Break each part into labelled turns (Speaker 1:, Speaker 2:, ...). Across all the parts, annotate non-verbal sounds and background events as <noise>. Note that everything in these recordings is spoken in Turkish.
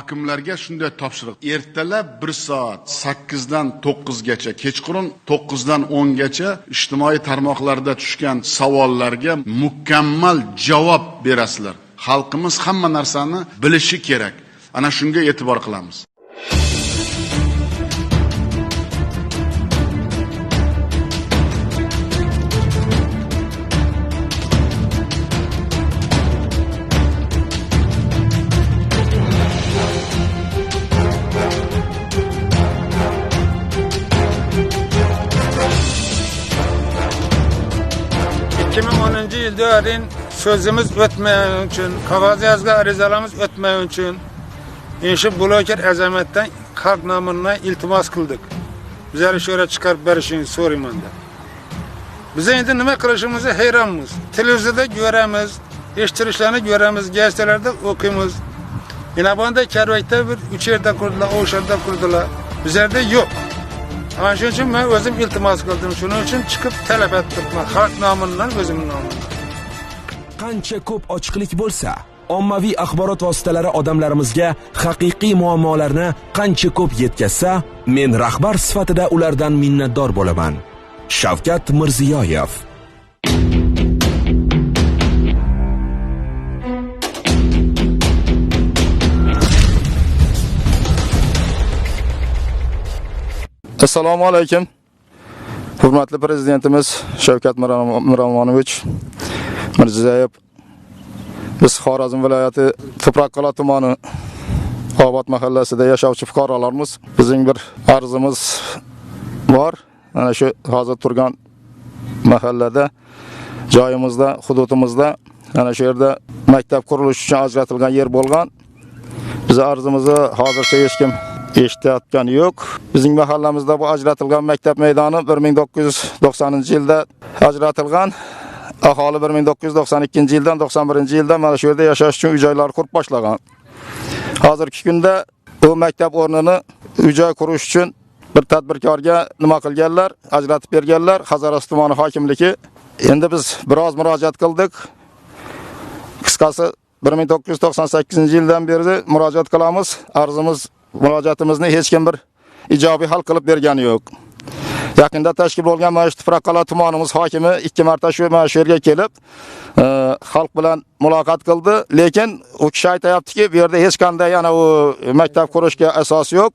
Speaker 1: Hokimlarga shunday topshiriq. Ertalab bir soat sakkizdan to'qqizgacha kechqurun to'qqizdan o'ngacha ijtimoiy tarmoqlarda tushgan savollarga mukammal javob berasizlar. Xalqimiz hamma narsani bilishi kerak. Ana shunga e'tibor qilamiz.
Speaker 2: Arin so'zimiz o'tmagan uchun qog'oz yozgan arizalarimiz o'tmagan uchun shu bloker azamatdan xalq nomidan iltimos qildik bizlarni shu yerga chiqarib berishingizni so'rayman deb biz endi nima qilishimizni hayronmiz televizorda ko'ramiz eshittirishlarni ko'ramiz gazetalarda o'qiymiz yana bunday karvakda bir qurdilar o'sha yerda qurdilar bizlarda yo'q ana shuning uchun men o'zim iltimos qildim shuning uchun chiqib talab etdim. Man xalq nomidan o'zim nomimdan
Speaker 3: qancha ko'p ochiqlik bo'lsa ommaviy axborot vositalari odamlarimizga haqiqiy muammolarni qancha ko'p yetkazsa men rahbar sifatida ulardan minnatdor bo'laman. Shavkat mirziyoyev.
Speaker 4: Assalomu alaykum. Hurmatli prezidentimiz shavkat miromonovich mirziyoyev biz xorazm viloyati to'proqqal'a tumani obod mahallasida yashovchi fuqarolarmiz bizning bir arzimiz bor ana shu hozir turgan mahallada joyimizda hududimizda ana shu yerda maktab qurilishi uchun ajratilgan yer bo'lgan biz arzimizni hozircha hech kim eshitayotgani yo'q. Bizning mahallamizda bu ajratilgan maktab maydoni 1990-yilda ajratilgan. Aholi 1992-yildan 91-yilda mana shu yerda yashash uchun uy-joylar qurib boshlagan. Hozirgi kunda bu maktab o'rnini uy-joy qurish uchun bir tadbirkorga nima qilganlar, ajratib berganlar Hazaras tumani hokimligi. Endi biz biroz murojaat qildik. Qisqasi 1998-yildan beri murojaat qilamiz. Arzimiz murojaatimizni hech kim bir ijobiy hal qilib bergani yo'q. Yaqinda tashkil bo'lgan mana shu Tifraqala tumanimiz hokimi ikki marta shu mana shu yerga kelib, e, xalq bilan muloqot qildi, lekin u kishi aytayaptiki, bu yerda hech qanday yana u maktab qurishga asos yo'q.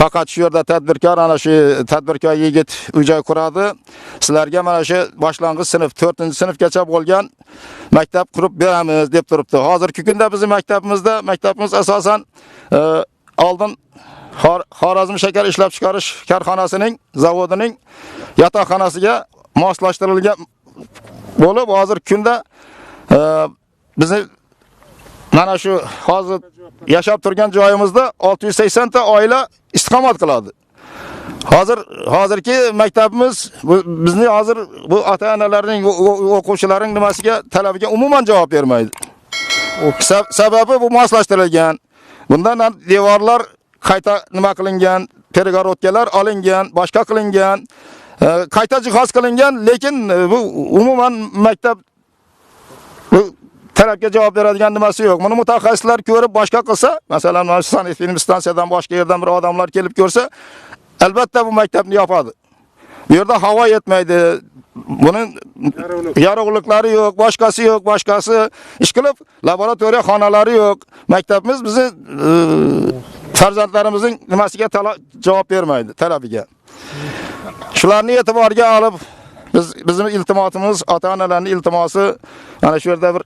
Speaker 4: Faqat shu yerda tadbirkor ana shu tadbirkor yigit uy-joy quradi. Sizlarga mana shu boshlang'ich sinf 4-sinfgacha bo'lgan maktab qurib beramiz deb turibdi. Hozirgi kunda bizning maktabimizda maktabimiz asosan e, oldin Xor- Xorazm shakar ishlab chiqarish korxonasining zavodining yotoqxonasiga moslashtirilgan bo'lib hozir kunda e, bizni mana shu hozir yashab turgan joyimizda 680 ta oila istiqomat qiladi. Hozir hozirgi maktabimiz bizni hozir bu ota-onalarning o'quvchilarning nimasiga talabiga umuman javob bermaydi. Sab- Sababi bu moslashtirilgan. Bundan devorlar qayta nima qilingan, pergorodkalar olingan, boshqa qilingan, e, qayta jihoz qilingan, lekin e, bu umuman maktab bu talabga javob beradigan nimasi yo'q. Buni mutaxassislar ko'rib boshqa qilsa, masalan, mana shu film stansiyadan boshqa yerdan bir odamlar kelib ko'rsa, albatta bu maktabni yopadi. Bu yerda havo yetmaydi. Buning yorug'liklari yo'q, boshqasi yo'q, boshqasi ish qilib, laboratoriya xonalari yo'q. Maktabimiz bizni e, farzandlarimizning nimasiga javob bermaydi, talabiga. Shularni e'tiborga olib biz bizning iltimosimiz, ota-onalarning iltimosi mana shu yerda bir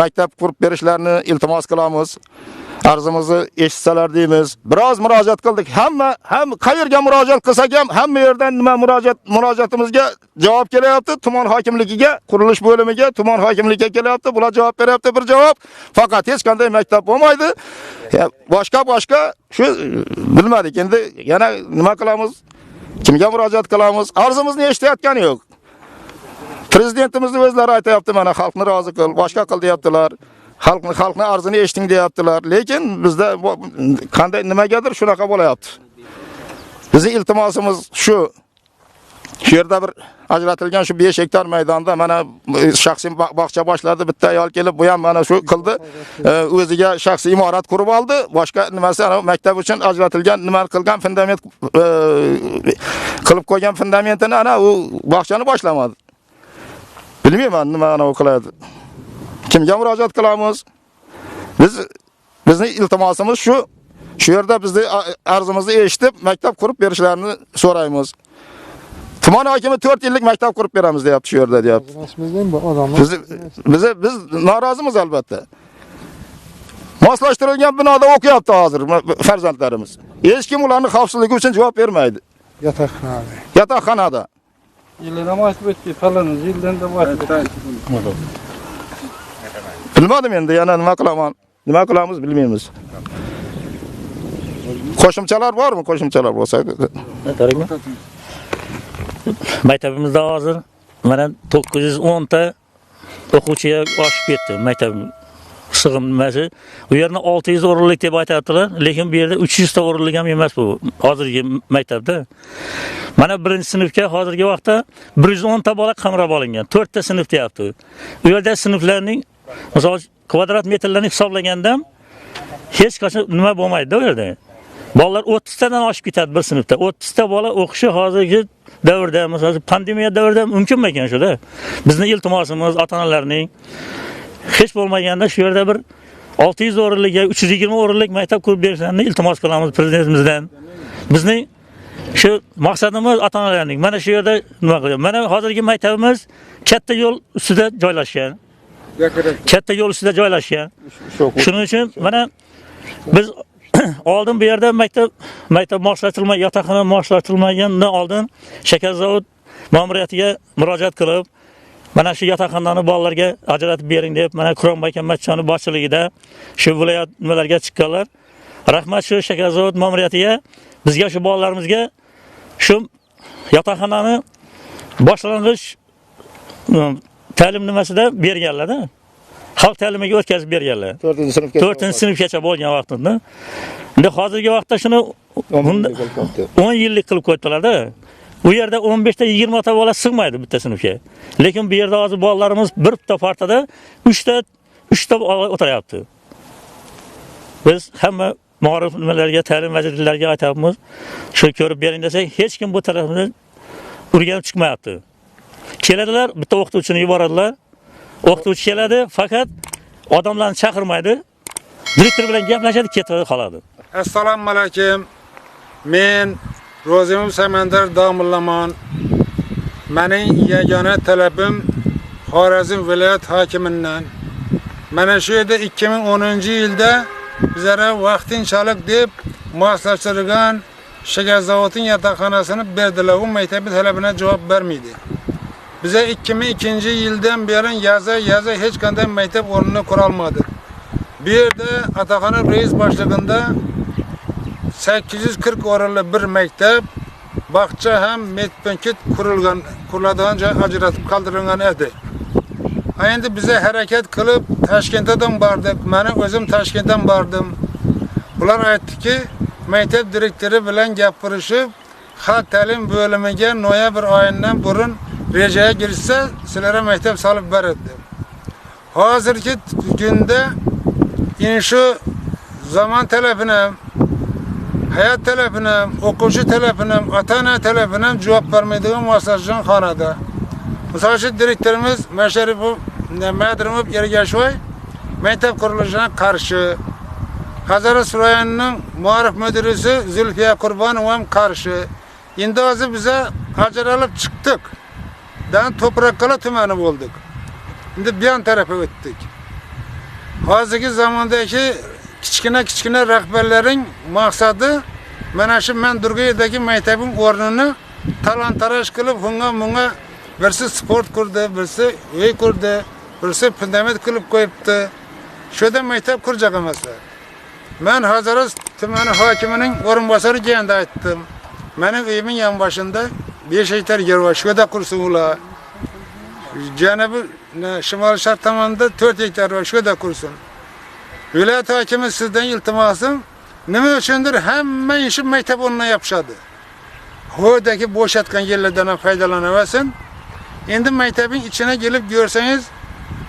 Speaker 4: maktab qurib berishlarini iltimos qilamiz. Arzimizni eshitsalar deymiz. Biroz murojaat qildik. Hamma ham qayerga murojaat qilsak ham hamma yerdan nima murojaat murojaatimizga javob kelyapti. Tuman hokimligiga, qurilish bo'limiga, tuman hokimligiga kelyapti. Bular javob beryapti bir javob. Faqat hech qanday maktab bo'lmaydi. Boshqa boshqa shu bilmadik. Endi yana nima qilamiz? Kimga murojaat qilamiz? Arzimizni eshitayotgani yo'q. Prezidentimizni o'zlari aytayapti, mana xalqni rozi qil, boshqa qil deyaptilar. Xalqni xalqni arzini eshiting deyaptilar. Lekin bizda bu- qanday nimagadir shunaqa bo'layapti. Bizning iltimosimiz shu. Shu yerda bir ajratilgan shu 5 hektar maydonda mana e, shaxsiy ba- bog'cha boshladi. Bitta ayol kelib, bu ham mana shu qildi. E, O'ziga shaxsiy imorat qurib oldi. Boshqa nimasi ana maktab uchun ajratilgan nima qilgan fundament e, qilib qo'ygan fundamentini ana u bog'chani boshlamadi. Bilmayman nima ana u qiladi. Kimga murojaat qilamiz? Biz bizni iltimosimiz shu shu yerda bizni arzimizni eshitib maktab qurib berishlarini so'raymiz. Tuman hokimi 4 yillik maktab qurib beramiz deyapti shu yerda deyapti. Biz biz biz norozimiz albatta. Moslashtirilgan binoda o'qiyapti hozir farzandlarimiz. Hech kim ularning xavfsizligi uchun javob bermaydi.
Speaker 5: yatakxonada.
Speaker 4: Yotoqxonada.
Speaker 6: Yıldan aytib o'tdi, falonuz yildan da aytib o'tdi.
Speaker 4: Bilmadim endi yana nima qilaman. Nima qilamiz bilmaymiz. Qo'shimchalar bormi? Qo'shimchalar bo'lsa.
Speaker 7: Maktabimizda hozir mana 910 ta o'quvchiga oshib ketdi maktab sig'im nimasi. U yerni 600 o'rinlik deb aytayaptilar, lekin bu yerda 300 ta o'rinlik ham emas bu hozirgi maktabda. Mana birinchi sinfga hozirgi vaqtda 110 ta bola qamrab olingan. 4 ta sinf deyapti. U yerda sinflarning misol kvadrat metrlarni hisoblaganda hech qachon nima bo'lmaydi u yerda. Bolalar 30 tadan oshib ketadi bir sinfda. 30 ta bola o'qishi hozirgi davrda, masalan, pandemiya davrida mumkinmi ekan shuda? Bizning iltimosimiz ota-onalarning hech bo'lmaganda shu yerda bir 600 o'rinlik, 320 o'rinlik maktab qurib berishlarini iltimos qilamiz prezidentimizdan. Bizning shu maqsadimiz ota-onalarning. Mana shu yerda nima qilyapmiz Mana hozirgi maktabimiz katta yo'l ustida joylashgan. Katta yo'l ustida joylashgan. Shuning uchun mana biz <clears throat> oldin bu yerda maktab maktab moshlatilmay yotoqxona moshlatilmagandan oldin shakar zavod ma'muriyatiga murojaat qilib mana shu yotoqxonani bolalarga ajratib bering deb mana Quronbay Kamatchoni boshchiligida shu viloyat nimalarga chiqqanlar. Rahmat shu shakar zavod ma'muriyatiga bizga shu bolalarimizga shu yotoqxonani boshlang'ich ta'lim nimasida berganlar-da. Xalq ta'limiga o'tkazib berganlar.
Speaker 4: 4-sinfga
Speaker 7: 4 sinfgacha bo'lgan vaqtida. Endi hozirgi vaqtda shuni 10 yillik qilib qo'ydilar-da. U yerda 15 ta 20 ta bola sig'maydi bitta sinfga. Lekin bu yerda hozir bolalarimiz bir bitta partada 3 ta 3 ta o'tiryapti. Biz hamma ma'rif nimalarga, ta'lim vazirliklariga aytamiz. Shu ko'rib bering desak, hech kim bu tarafdan o'rganib chiqmayapti. Keladilar, bitta o'qituvchini yuboradilar. O'qituvchi keladi, faqat odamlarni chaqirmaydi. Direktor bilan gaplashadi, ketib qoladi.
Speaker 2: assalomu alaykum men ro'zimov samandar domillaman mening yagona talabim xorazm viloyat hokimidan mana shu yerda 2010 yilda bizlara vaqtinchalik deb moslashtirilgan shakar zavodining yotoqxonasini berdilar u maktabi talabına javob bermaydi bize 2002 yildan beri yaza yaza hech qanday maktab o'rnini qurolmadik bu yerda ataxona reis boshlig'ida 840 o'rinli bir maktab bog'cha ham metpunkit qurilgan quriladigan joy ajratib qoldirilgan edi endi biza harakat qilib toshkentdan bordik mani o'zim toshkentdan bordim ular aytdiki maktab direktori bilan gapirishib xalq ta'lim bo'limiga noyabr oyidan burun girishsa sizlarga maktab solib beradi deb hozirgi kunda yine şu zaman talebine hayat talebine, o'quvchi talebine, ota-ona talebine javob bermaydigan muassasajon xonada. Misol uchun direktorimiz Masharipov Madrimov Ergashoy maktab qurilishiga qarshi. Hazarat rayonining muarif müdürisi Zulfiya Qurbonova ham qarshi. Endi hozir biza ajralib chiqdik. Dan To'proqqala tumani bo'ldik. Endi bu yon tarafga o'tdik. hozirgi zamondagi kichkina kichkina rahbarlarning maqsadi mana shu men Durgayedagi maktabim o'rnini talon taroj qilib bunga bunga birsi sport qurdi, birsi uy qurdi, birsi fundament qilib qo'yibdi. Shu yerda maktab qurjaq emaslar. Men Hazarat tumani hokimining o'rinbosari kelganda aytdim. Mening uyimin yonboshida 5 hektar yer var. Shu yerda qursin ular. Janubi ne, Şimal Şart tomonida 4 hektar var. Shu yerda qursin. Viloyat hokimi sizdan iltimosim, nima uchundir hamma ishi maktab o'rniga yopishadi. Ho'dagi bo'shatgan yerlardan ham foydalanaversin. Endi maktabning ichine gelip görseniz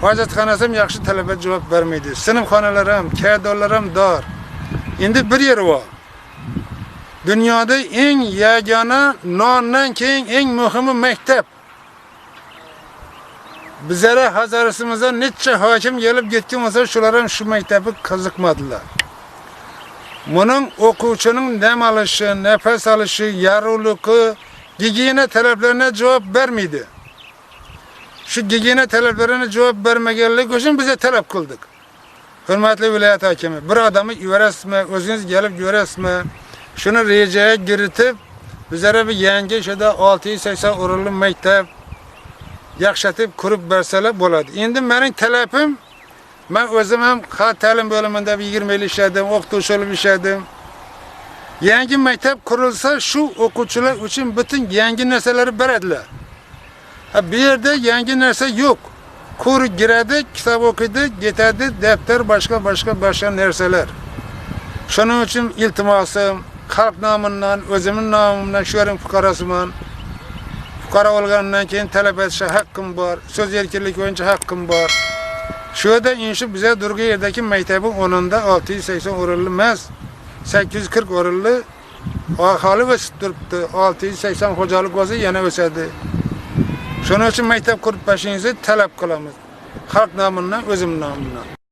Speaker 2: hojatxonasi ham yaxshi talaba javob bermaydi. Sinfxonalar ham, kadrlar ham dar. Endi bir yer bor. Dunyoda eng yagona nondan keyin eng muhimi maktab. Bizlere Hazarısımıza neçe hakim gelip gitken olsa şular ham şu maktabi qiziqmadilar. Bunun o'quvchining dam olishi, nafas olishi, yorug'ligi, gigiyena talablarına cevap vermeydi. Şu gigiyena talablarına cevap vermegenlik için bize talep kıldık. Hürmetli vilayet hakimi, bir adamı yuvarasma, özünüz gelip yuvarasma, şunu rejeye giritip, bizlere bir yangi şurada 680 o'rinli maktab yaxshatib qurib bersalar bo'ladi. Endi mening talabim men o'zim ham xalq ta'lim bo'limida bir 20 yil ishladim, o'qituvchi bo'lib ishladim. Yangi maktab qurilsa shu o'quvchilar uchun butun yangi narsalarni beradilar. Ha bu yerda yangi narsa yo'q. Ko'rib giradi, kitob o'qiydi, ketadi, daftar boshqa boshqa boshqa narsalar. Shuning uchun iltimosim xalq nomidan, o'zimning nomimdan shu yerim fuqarosiman. Fuqaro olgandan keyin talab etishga haqqim bor, so'z erkinligi bo'yicha haqqim bor. Shu yerda inshi biza Durga yerdagi maktabning o'rnida 680 o'rinli emas, 840 o'rinli aholi o'sib turibdi. 680 xo'jalik bo'lsa yana o'sadi. Shuning uchun maktab qurib berishingizni talab qilamiz. Xalq nomidan, o'zim nomimdan.